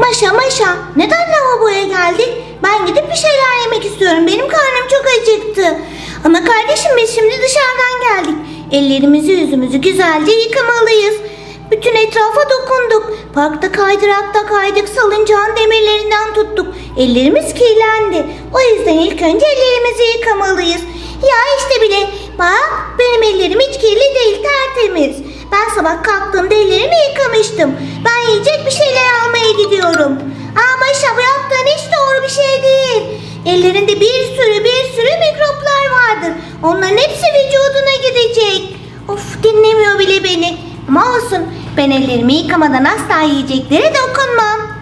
Maşa Maşa neden lavaboya geldik? Ben gidip bir şeyler yemek istiyorum. Benim karnım çok acıktı. Ama kardeşim biz şimdi dışarıdan geldik. Ellerimizi yüzümüzü güzelce yıkamalıyız. Bütün etrafa dokunduk. Parkta kaydırakta kaydık. Salıncağın demirlerinden tuttuk. Ellerimiz kirlendi. O yüzden ilk önce ellerimizi yıkamalıyız. Ya işte bile bak benim ellerim hiç kirli değil tertemiz. Ben sabah kalktığımda ellerimi yıkamıştım. Ben yiyecek bir şeyler almaya gidiyorum. Aa Maşa bu yaptığın hiç doğru bir şey değil. Ellerinde bir sürü bir sürü mikroplar vardır. Onların hepsi vücuduna gidecek. Of dinlemiyor bile beni. Ama olsun ben ellerimi yıkamadan asla yiyeceklere dokunmam.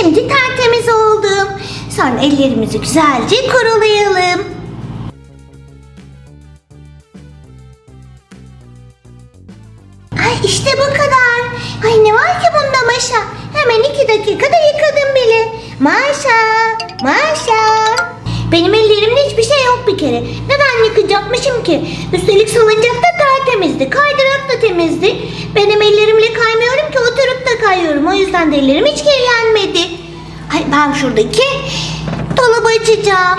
Şimdi tertemiz oldum. Sonra ellerimizi güzelce kurulayalım. Ay işte bu kadar. Ay ne var ki bunda Maşa? Hemen iki dakikada yıkadım bile. Maşa, Maşa. Benim ellerimde hiçbir şey yok bir kere. Neden yıkayacakmışım ki? Üstelik salıncak da tertemizdi. Kaydırak da temizdi. Benim ellerimle kaymıyorum ki oturup da kayıyorum. O yüzden de ellerim hiç kirlenmedi. Ben şuradaki dolabı açacağım.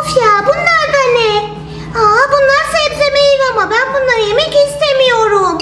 Of ya bunlar da ne? Aa bunlar sebze meyve ama ben bunları yemek istemiyorum.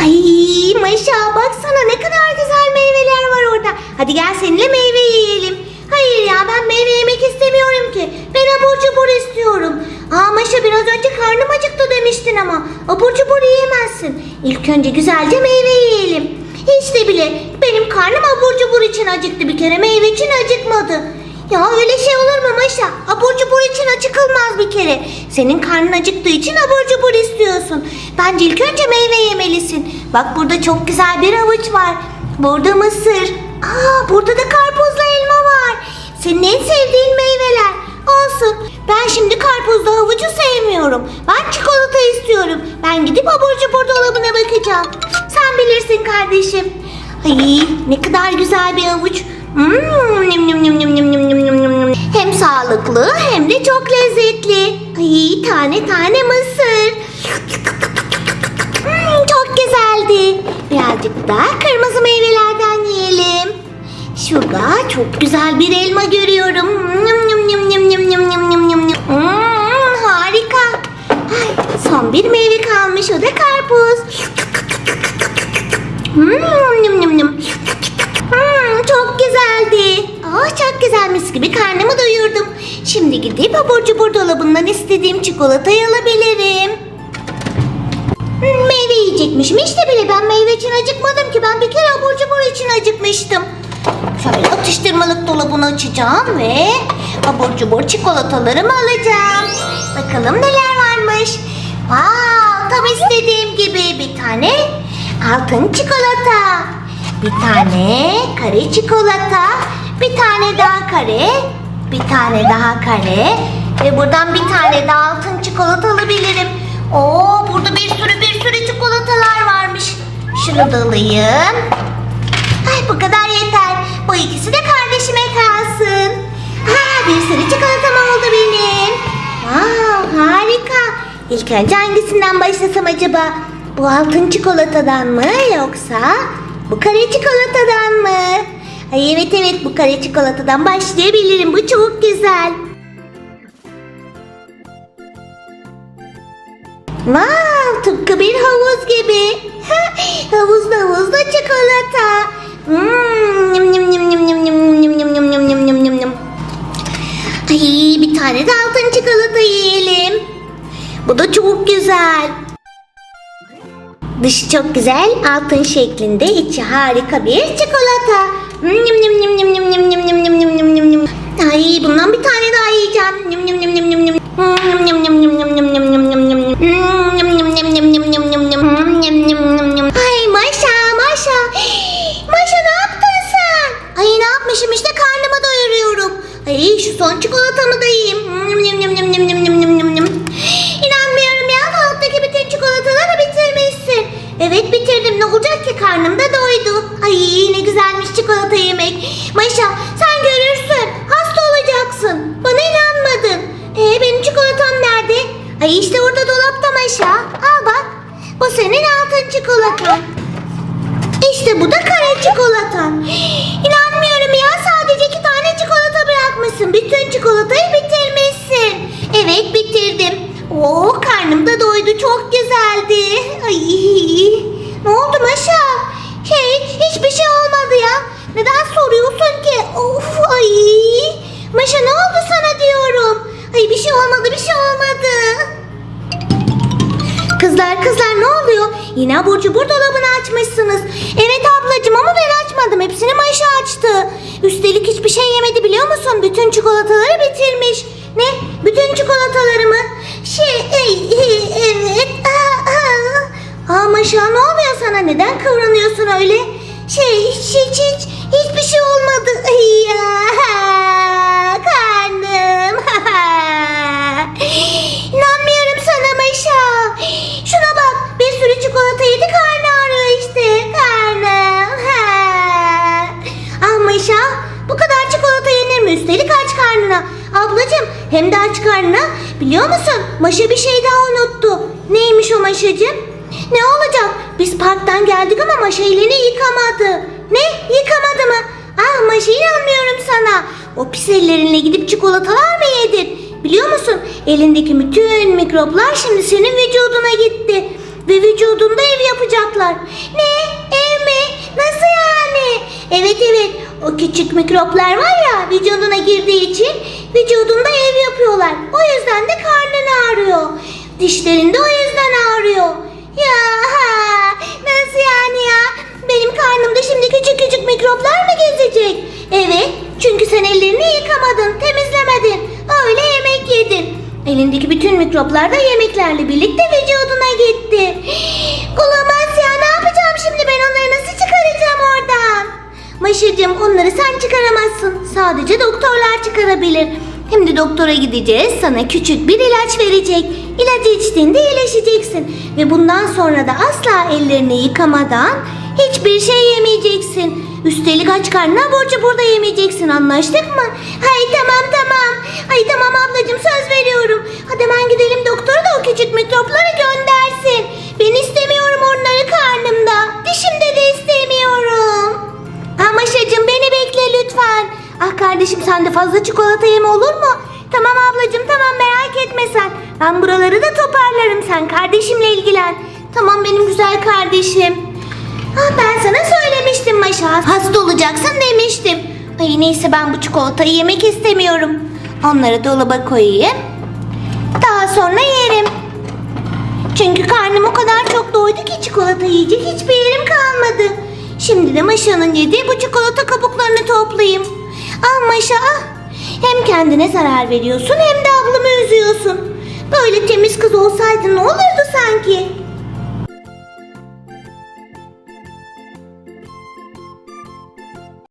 Ay Maşa baksana ne kadar güzel meyveler var orada. Hadi gel seninle meyve yiyelim. Hayır ya ben meyve yemek istemiyorum ki. Ben abur cubur istiyorum. Aa Maşa biraz önce karnım acıktı demiştin ama. Abur cubur yiyemezsin. İlk önce güzelce meyve yiyelim. Hiç de bile benim karnım abur cubur için acıktı bir kere meyve için acıkmadı. Ya öyle şey olur mu Maşa? Abur cubur için acıkılmaz bir kere. Senin karnın acıktığı için abur cubur istiyorsun. Bence ilk önce meyve yemelisin. Bak burada çok güzel bir havuç var. Burada mısır. Aa burada da karpuzla elma var. Senin en sevdiğin meyveler. Olsun. Ben şimdi karpuzla havucu sevmiyorum. Ben çikolata istiyorum. Ben gidip abur cubur dolabına bakacağım. Sen bilirsin kardeşim. Ay ne kadar güzel bir havuç. Hmm, nüm nüm nüm nüm nüm nüm nüm nüm nüm. Hem sağlıklı hem de çok lezzetli. Ay tane tane mısır. Hmm, çok güzeldi. Birazcık daha kırmızı meyvelerden yiyelim. Şurada çok güzel bir elma görüyorum. Nüm nüm nüm nüm nüm nüm nüm nüm nüm. Hmm, harika. Ay, son bir meyve kalmış o da karpuz. Hmm, nüm nüm nüm. Hmm, çok güzeldi. Oh, çok güzelmiş gibi karnımı doyurdum. Şimdi gidip abur cubur istediğim çikolatayı alabilirim. Hmm, meyve yiyecekmişim. İşte bile ben meyve için acıkmadım açacağım ve abur cubur çikolatalarımı alacağım. Bakalım neler varmış. Wow, tam istediğim gibi bir tane altın çikolata. Bir tane kare çikolata. Bir tane daha kare. Bir tane daha kare. Ve buradan bir tane daha altın çikolata alabilirim. Oo, burada bir sürü bir sürü çikolatalar varmış. Şunu da alayım. İlk önce hangisinden başlasam acaba? Bu altın çikolatadan mı yoksa bu kare çikolatadan mı? Ay evet evet bu kare çikolatadan başlayabilirim. Bu çok güzel. Wow, tıpkı bir havuz gibi. havuzda havuzda çikolata. Hmm, nim nim nim Bu da çok güzel. Dışı çok güzel, altın şeklinde, içi harika bir çikolata. Ay bundan bir tane daha yiyeceğim. Ay Maşa, Maşa. Maşa ne yaptın sen? Ay ne yapmışım işte karnıma doyuruyorum. Ay şu son çikolatamı da yiyeyim. E işte orada dolapta Maşa. Al bak. Bu senin altın çikolatan. İşte bu da kare çikolatan. İnanmıyorum ya sadece iki tane çikolata bırakmışsın. Bütün çikolatayı Yine abur cubur dolabını açmışsınız. Evet ablacığım ama ben açmadım. Hepsini Maşa açtı. Üstelik hiçbir şey yemedi biliyor musun? Bütün çikolataları bitirmiş. Ne? Bütün çikolataları mı? Şey, evet. Aa, Maşa ne oluyor sana? Neden kıvranıyorsun öyle? Şey, hiç, hiç, hiç, hiçbir şey olmadı. Ya, hem de aç karnına. Biliyor musun? Maşa bir şey daha unuttu. Neymiş o Maşacığım? Ne olacak? Biz parktan geldik ama Maşa elini yıkamadı. Ne? Yıkamadı mı? Ah Maşa inanmıyorum sana. O pis ellerinle gidip çikolatalar mı yedin? Biliyor musun? Elindeki bütün mikroplar şimdi senin vücuduna gitti. Ve vücudunda ev yapacaklar. Ne? Ev mi? Nasıl yani? Evet evet. O küçük mikroplar var ya vücuduna girdiği için vücudunda ev yapıyorlar. O yüzden de karnın ağrıyor. Dişlerinde o yüzden ağrıyor. Ya nasıl yani ya? Benim karnımda şimdi küçük küçük mikroplar mı gezecek? Evet çünkü sen ellerini yıkamadın, temizlemedin. Öyle yemek yedin. Elindeki bütün mikroplar da yemeklerle birlikte onları sen çıkaramazsın. Sadece doktorlar çıkarabilir. Şimdi doktora gideceğiz. Sana küçük bir ilaç verecek. İlacı içtiğinde iyileşeceksin. Ve bundan sonra da asla ellerini yıkamadan hiçbir şey yemeyeceksin. Üstelik aç karnına borcu burada yemeyeceksin. Anlaştık mı? Hay tamam tamam. Ay tamam ablacığım söz veriyorum. Hadi hemen gidelim doktora da o küçük mikropları göndersin. Ben istemiyorum onları karnımda. Dişimde de fazla çikolata yeme olur mu? Tamam ablacığım tamam merak etme sen. Ben buraları da toparlarım sen kardeşimle ilgilen. Tamam benim güzel kardeşim. Ah ben sana söylemiştim Maşa. Hasta olacaksın demiştim. Ay neyse ben bu çikolatayı yemek istemiyorum. Onları dolaba koyayım. Daha sonra yerim. Çünkü karnım o kadar çok doydu ki çikolata yiyecek hiçbir yerim kalmadı. Şimdi de Maşa'nın yediği bu çikolata kabuklarını toplayayım. Ah Maşa ah. Hem kendine zarar veriyorsun hem de ablamı üzüyorsun. Böyle temiz kız olsaydın ne olurdu sanki?